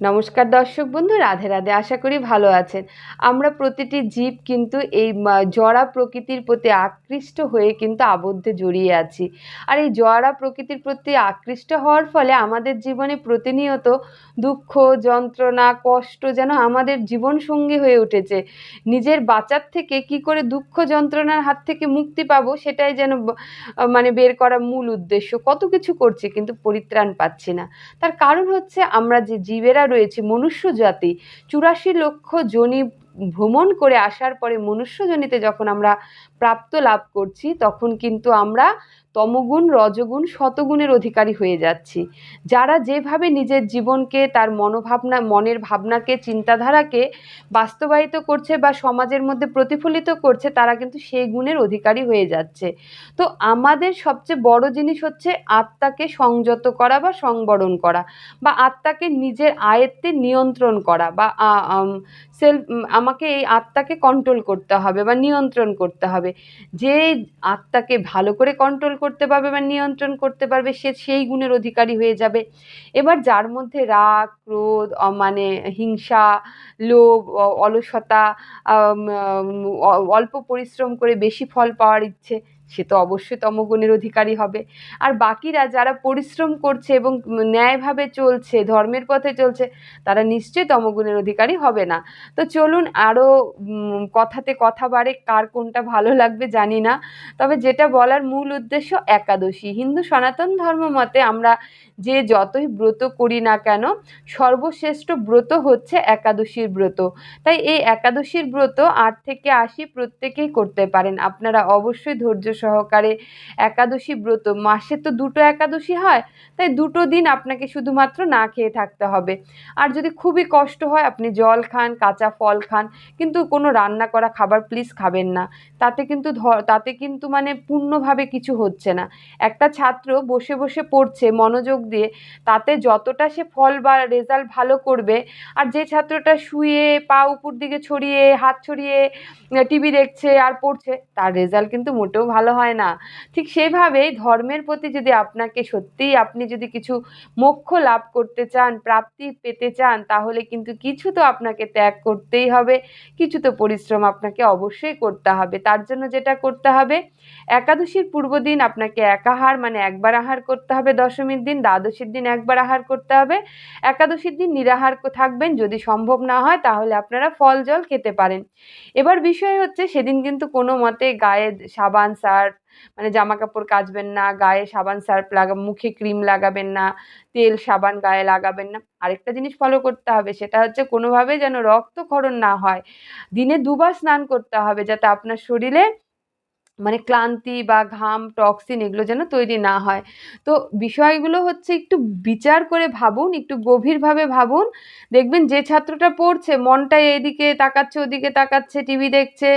নমস্কার দর্শক বন্ধু, রাধে রাধে আশা করি ভালো আছেন। আমরা প্রতিটি জীব কিন্তু এই জড়া প্রকৃতির প্রতি আকৃষ্ট হয়ে কিন্তু আবদ্ধে জড়িয়ে আছি। আর এই জড়া প্রকৃতির প্রতি আকৃষ্ট হওয়ার ফলে আমাদের জীবনে প্রতিনিয়ত দুঃখ, যন্ত্রণা, কষ্ট যেন আমাদের জীবন সঙ্গী হয়ে উঠেছে। নিজের বাঁচার থেকে কি করে দুঃখ, যন্ত্রণার হাত থেকে মুক্তি পাবো সেটাই যেন মানে বের করা মূল উদ্দেশ্য। কত কিছু করছি কিন্তু পরিত্রাণ পাচ্ছি না। তার কারণ হচ্ছে আমরা যে জীবেরা রয়েছে। মনুষ্য জাতি চুরাশি লক্ষ জনি ভ্রমণ করে আসার পরে মনুষ্যজনিতে যখন আমরা প্রাপ্ত লাভ করছি, তখন কিন্তু আমরা তমগুণ, রজগুণ, শতগুণের অধিকারী হয়ে যাচ্ছি। যারা যেভাবে নিজের জীবনকে, তার মনোভাবনা, মনের ভাবনাকে, চিন্তাধারাকে বাস্তবায়িত করছে বা সমাজের মধ্যে প্রতিফলিত করছে, তারা কিন্তু সেই গুণের অধিকারী হয়ে যাচ্ছে। তো আমাদের সবচেয়ে বড় জিনিস হচ্ছে আত্মাকে সংযত করা বা সংবরণ করা বা আত্মাকে নিজের আয়ত্তে নিয়ন্ত্রণ করা বা সেলফ আমাকে এই আত্মাকে কন্ট্রোল করতে হবে বা নিয়ন্ত্রণ করতে হবে। যে আত্মাকে ভালো করে কন্ট্রোল করতে পারবে বা নিয়ন্ত্রণ করতে পারবে, সে সেই গুণের অধিকারী হয়ে যাবে। এবার যার মধ্যে রাগ, ক্রোধ মানে হিংসা, লোভ অলসতা অল্প পরিশ্রম করে বেশি ফল পাওয়ার ইচ্ছে সে তো অবশ্যই তমগুণের অধিকারী হবে। আর বাকিরা যারা পরিশ্রম করছে এবং ন্যায়ভাবে চলছে, ধর্মের পথে চলছে, তারা নিশ্চয়ই তমগুণের অধিকারী হবে না। তো চলুন আরও কথাতে কথা বাড়ে, কার কোনটা ভালো লাগবে জানি না। তবে যেটা বলার মূল উদ্দেশ্য একাদশী। হিন্দু সনাতন ধর্ম মতে আমরা যে যতই ব্রত করি না কেন, সর্বশ্রেষ্ঠ ব্রত হচ্ছে একাদশীর ব্রত। তাই এই একাদশীর ব্রত আট থেকে আশি প্রত্যেকেই করতে পারেন। আপনারা অবশ্যই ধৈর্য সহকারে একাদশী ব্রত। মাসে তো দুটো একাদশী হয়, তাই দুটো দিন আপনাকে শুধুমাত্র না খেয়ে থাকতে হবে। আর যদি খুবই কষ্ট হয়, আপনি জল খান, কাঁচা ফল খান, কিন্তু কোনো রান্না করা খাবার প্লিজ খাবেন না। তাতে কিন্তু তাতে কিন্তু মানে পূর্ণভাবে কিছু হচ্ছে না। একটা ছাত্র বসে বসে পড়ছে মনোযোগ দিয়ে, তাতে যতটা সে ফল বা রেজাল্ট ভালো করবে, আর যে ছাত্রটা শুয়ে পা উপর দিকে ছড়িয়ে, হাত ছড়িয়ে, টিভি দেখছে আর পড়ছে, তার রেজাল্ট কিন্তু মোটেও ভালো হয় না। ঠিক সেইভাবেই ধর্মের প্রতি যদি আপনাকে সত্যিই আপনি যদি কিছু মোক্ষ লাভ করতে চান, প্রাপ্তি পেতে চান, তাহলে কিন্তু কিছু তো আপনাকে ত্যাগ করতেই হবে, কিছু তো পরিশ্রম আপনাকে অবশ্যই করতে হবে। তার জন্য যেটা করতে হবে, একাদশীর পূর্ব দিন আপনাকে একাহার মানে একবার আহার করতে হবে দশমীর দিন, দ্বাদশীর দিন একবার আহার করতে হবে। একাদশীর দিন নিরাহার থাকবেন, যদি সম্ভব না হয় তাহলে আপনারা ফল জল খেতে পারেন। এবার বিষয় হচ্ছে, সেদিন কিন্তু কোনো মতে গায়ে সাবান সার্ফ মানে জামা কাপড় কাচবেন না, গায়ে সাবান সার্ফ লাগা, মুখে ক্রিম লাগাবেন না, তেল সাবান গায়ে লাগাবেন না। আরেকটা জিনিস ফলো করতে হবে, সেটা হচ্ছে কোনোভাবে যেন রক্তক্ষরণ না হয়। দিনে দুবার স্নান করতে হবে যাতে আপনার শরীরে মানে ক্লান্তি বা ঘাম টক্সিন এগুলো যেন তৈরি না হয়। তো বিষয়গুলো হচ্ছে একটু বিচার করে ভাবুন, একটু গভীরভাবে ভাবুন। দেখবেন যে ছাত্রটা পড়ছে, মনটা এদিকে তাকাচ্ছে, ওদিকে তাকাচ্ছে টিভি দেখছে,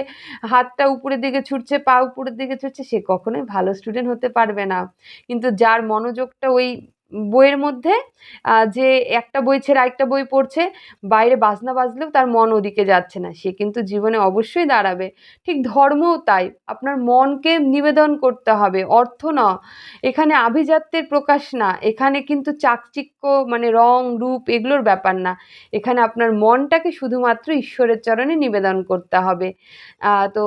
হাতটা উপরের দিকে ছুটছে, পা উপরের দিকে ছুটছে, সে কখনোই ভালো স্টুডেন্ট হতে পারবে না। কিন্তু যার মনোযোগটা ওই বইয়ের মধ্যে যে একটা বই ছেড়ে আরেকটা বই পড়ছে, বাইরে বাজনা বাজলেও তার মন ওদিকে যাচ্ছে না। সে কিন্তু জীবনে অবশ্যই দাঁড়াবে। ঠিক ধর্মও তাই। আপনার মনকে নিবেদন করতে হবে, অর্থ না এখানে আভিজাত্যের প্রকাশ না। এখানে কিন্তু চাকচিক্য মানে রং, রূপ এগুলোর ব্যাপার না। এখানে আপনার মনটাকে শুধুমাত্র ঈশ্বরের চরণে নিবেদন করতে হবে। তো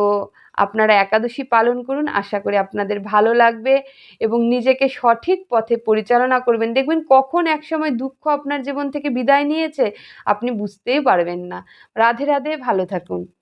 আপনারা একাদশী পালন করুন। আশা করি আপনাদের ভালো লাগবে এবং নিজেকে সঠিক পথে পরিচালনা করবেন। দেখবেন কখন এক সময় দুঃখ আপনার জীবন থেকে বিদায় নিয়েছে, আপনি বুঝতেই পারবেন না। রাধে রাধে, ভালো থাকুন।